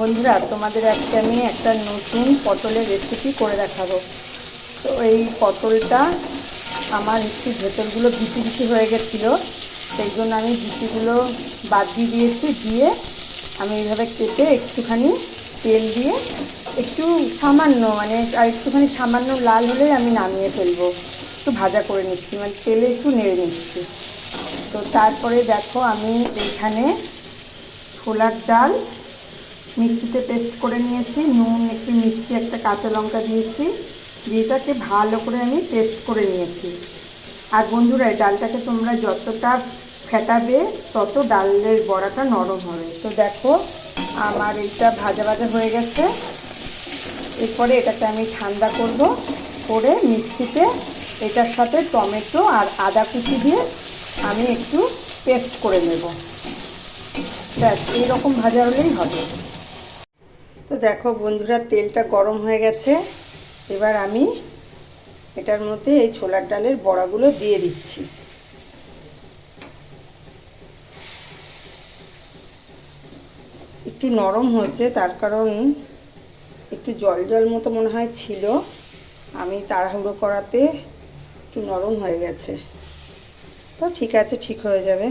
বন্ধুরা, তোমাদের আজকে আমি একটা নতুন পটলের রেসিপি করে দেখাবো। তো এই পটলটা আমার একটু ভেতরগুলো বিচি বিচি হয়ে গেছিল, সেই জন্য আমি বিচিগুলো বাদ দিয়ে দিয়েছি, দিয়ে আমি এইভাবে কেটে একটুখানি তেল দিয়ে একটু সামান্য মানে আর একটুখানি সামান্য লাল হলেই আমি নামিয়ে ফেলব। একটু ভাজা করে নিচ্ছি মানে তেলে একটু নেড়ে নিচ্ছি। তো তারপরে দেখো আমি এইখানে ছোলার ডাল মিক্সিতে পেস্ট করে নিয়েছি, নুন, একটু মিষ্টি, একটা কাঁচা লঙ্কা দিয়েছি, দিয়ে এটাকে ভালো করে আমি পেস্ট করে নিয়েছি। আর বন্ধুরা ডালটাকে তোমরা যতটা ফেটাবে, তত ডালের বড়াটা নরম হবে। তো দেখো, আমার এটা ভাজা ভাজা হয়ে গেছে। এরপরে এটাকে আমি ঠান্ডা করব, করে মিক্সিতে এটার সাথে টমেটো আর আদা কুচি দিয়ে আমি একটু পেস্ট করে নেব। ব্যাস, এইরকম ভাজা হলেই হবে। তো দেখো বন্ধুরা, তেলটা গরম হয়ে গেছে। এবার আমি এটার মধ্যে এই ছোলার ডালের বড়াগুলো দিয়ে দিচ্ছি। একটু নরম হয়েছে, তার কারণ একটু জল জল মতো মনে হয় ছিল। আমি তাড়াহুড়ো করাতে একটু নরম হয়ে গেছে। তো ঠিক আছে, ঠিক হয়ে যাবে।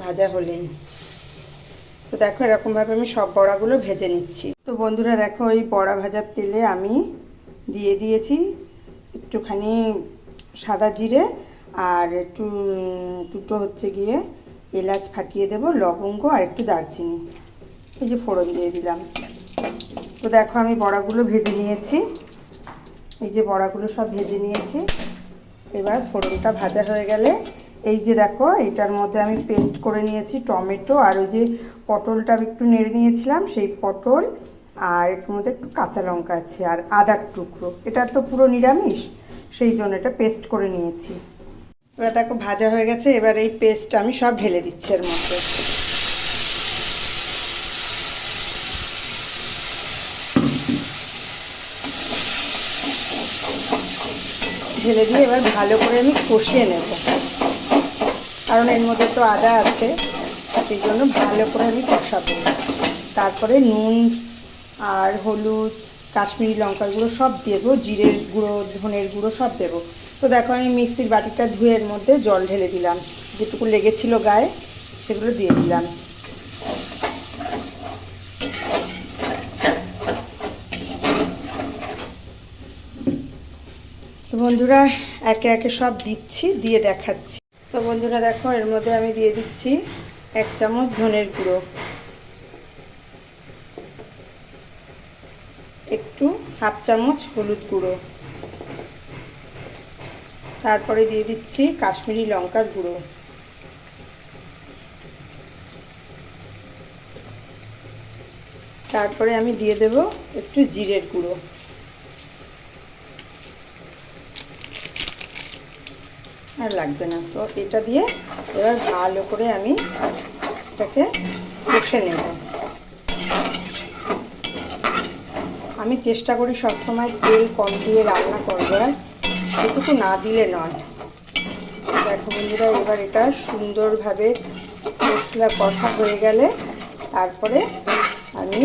ভাজা হলেই। দেখো এরকমভাবে আমি সব বড়াগুলো ভেজে নিচ্ছি। তো বন্ধুরা দেখো এই বড়া ভাজার তেলে আমি দিয়ে দিয়েছি একটুখানি সাদা জিরে আর একটু, দুটো হচ্ছে গিয়ে এলাচ ফাটিয়ে দেব, লবঙ্গ আর একটু দারচিনি। এই যে ফোড়ন দিয়ে দিলাম। তো দেখো আমি বড়াগুলো ভেজে নিয়েছি। এই যে বড়াগুলো সব ভেজে নিয়েছি। এবার ফোড়নটা ভাজা হয়ে গেলে এই যে দেখো, এটার মধ্যে আমি পেস্ট করে নিয়েছি টমেটো আর ওই যে পটলটা একটু নেড়ে নিয়েছিলাম, সেই পটল আর এর মধ্যে একটু কাঁচা লঙ্কা আছে আর আদার টুকরো। এটা তো পুরো নিরামিষ, সেই জন্য এটা পেস্ট করে নিয়েছি। এবার দেখো, ভাজা হয়ে গেছে, এবার এই পেস্ট আমি সব ঢেলে দিচ্ছি এর মধ্যে। ঢেলে দিয়ে এবার ভালো করে আমি কষিয়ে নেব। কারণ এর মধ্যে তো আদা আছে, সেই জন্য ভালো করে আমি কষাবো। তারপরে নুন আর হলুদ, কাশ্মীরি লঙ্কার গুঁড়ো সব দেবো, জিরের গুঁড়ো, ধনের গুঁড়ো সব দেবো। তো দেখো আমি মিক্সির বাটিটা ধুয়ে এর মধ্যে জল ঢেলে দিলাম। যেটুকু লেগেছিল গায়ে, সেগুলো দিয়ে দিলাম। তো বন্ধুরা, একে একে সব দিচ্ছি, দিয়ে দেখাচ্ছি। তো বন্ধুরা দেখো, এর মধ্যে আমি দিয়ে দিচ্ছি এক চামচ ধনের গুঁড়ো। একটু হাফ চামচ হলুদ গুঁড়ো। তারপরে দিয়ে দিচ্ছি কাশ্মীরি লঙ্কার গুঁড়ো। তারপরে আমি দিয়ে দেব একটু জিরের গুঁড়ো। আর লাগবে না। তো এটা দিয়ে এবার ভালো করে আমি এটাকে কষে নেব। আমি চেষ্টা করি সবসময় তেল কম দিয়ে রান্না করবার সেটুকু না দিলে নয়। দেখো বন্ধুরা, এবার এটা সুন্দরভাবে মশলা কষা হয়ে গেলে তারপরে আমি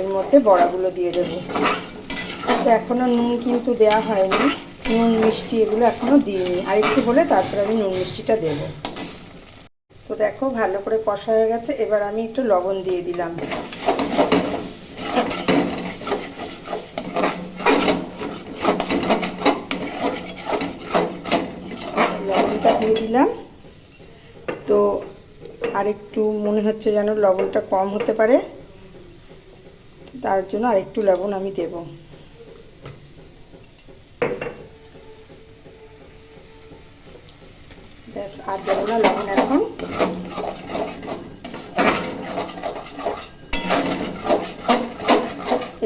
এর মধ্যে বড়াগুলো দিয়ে দেবো। এখনও নুন কিন্তু দেওয়া হয়নি। নুন, মিষ্টি এগুলো এখনও দিইনি। আর একটু হলে তারপরে আমি নুন, মিষ্টিটা দেবো। তো দেখো, ভালো করে কষা হয়ে গেছে। এবার আমি একটু লবণ দিয়ে দিলাম। লবণটা দিয়ে দিলাম। তো আর একটু মনে হচ্ছে যেন লবণটা কম হতে পারে। তার জন্য আরেকটু লবণ আমি দেবো। না লবণ এখন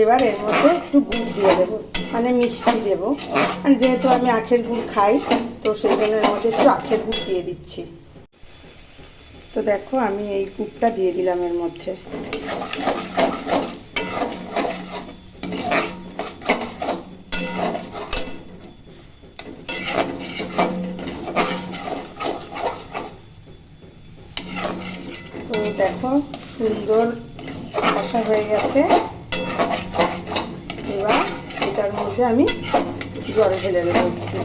এবার এর মধ্যে একটু গুড় দিয়ে দেবো মানে মিষ্টি দেবো। মানে যেহেতু আমি আখের গুড় খাই, তো সেই জন্য এর মধ্যে একটু আখের গুড় দিয়ে দিচ্ছি। তো দেখো, আমি এই গুড়টা দিয়ে দিলাম এর মধ্যে। দেখো, সুন্দর কষা হয়ে গেছে। এবার এটার মধ্যে আমি জল ঢেলে দেবো একটু।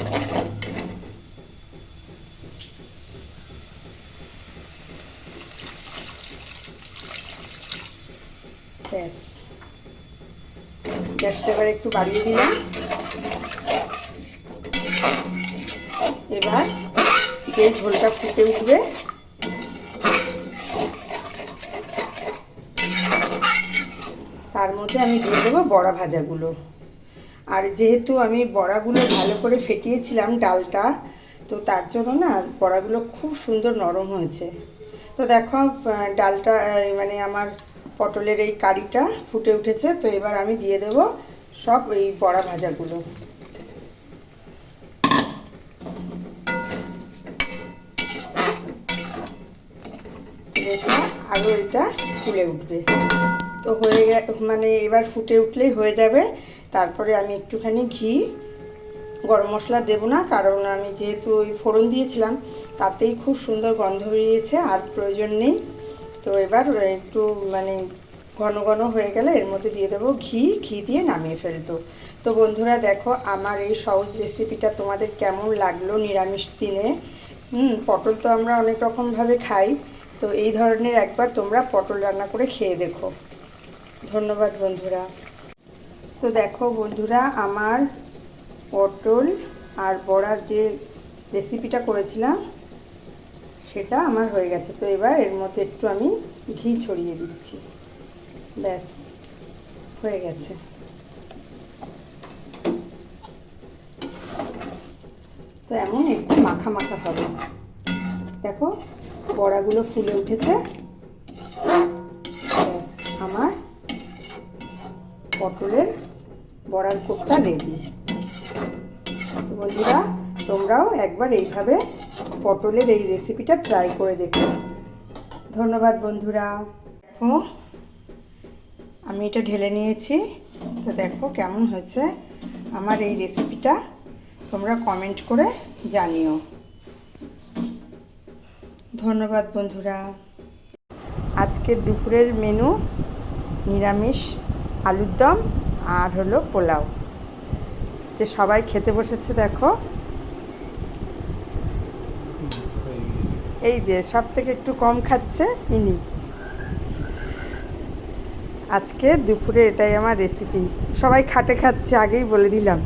গ্যাসটা এবার একটু বাড়িয়ে দিলাম। এবার যে ঝোলটা ফুটে উঠবে তার মধ্যে আমি দিয়ে দেবো বড়া ভাজাগুলো। আর যেহেতু আমি বড়াগুলো ভালো করে ফেটিয়েছিলাম ডালটা, তো তার জন্য না বড়াগুলো খুব সুন্দর নরম হয়েছে। তো দেখো ডালটা মানে আমার পটলের এই কারিটা ফুটে উঠেছে, তো এবার আমি দিয়ে দেব সব এই বড়া ভাজাগুলো। আরও এটা ফুলে উঠবে। তো হয়ে গে মানে এবার ফুটে উঠলেই হয়ে যাবে। তারপরে আমি একটুখানি ঘি, গরম মশলা দেবো না, কারণ আমি যেহেতু ওই ফোড়ন দিয়েছিলাম, তাতেই খুব সুন্দর গন্ধ বেরিয়েছে, আর প্রয়োজন নেই। তো এবার একটু মানে ঘন ঘন হয়ে গেলে এর মধ্যে দিয়ে দেবো ঘি ঘি দিয়ে নামিয়ে ফেলতো তো বন্ধুরা দেখো, আমার এই সহজ রেসিপিটা তোমাদের কেমন লাগল নিরামিষ দিনে? হুম, পটল তো আমরা অনেক রকমভাবে খাই। তো এই ধরনের একবার তোমরা পটল রান্না করে খেয়ে দেখো। ধন্যবাদ বন্ধুরা। তো দেখো বন্ধুরা, আমার পটল আর বড়ার যে রেসিপিটা করেছিলাম, সেটা আমার হয়ে গেছে। তো এবার এর মধ্যে একটু আমি ঘি ছড়িয়ে দিচ্ছি। ব্যাস, হয়ে গেছে। তো এমন একটু মাখা মাখা হবে। দেখো, বড়াগুলো ফুলে উঠেছে। পটলের বড়ার কোপটা রেডি বন্ধুরা, তোমরাও একবার এইভাবে পটলের এই রেসিপিটা ট্রাই করে দেখো। ধন্যবাদ বন্ধুরা। দেখো, আমি এটা ঢেলে নিয়েছি। তো দেখো কেমন হয়েছে আমার এই রেসিপিটা তোমরা কমেন্ট করে জানিও। ধন্যবাদ বন্ধুরা। আজকে দুপুরের মেনু নিরামিষ আলুর দম আর হলো পোলাও। যে সবাই খেতে বসেছে, দেখো। এই যে সব থেকে একটু কম খাচ্ছে ইনি। আজকে দুপুরে এটাই আমার রেসিপি সবাই খাটে খাচ্ছে, আগেই বলে দিলাম।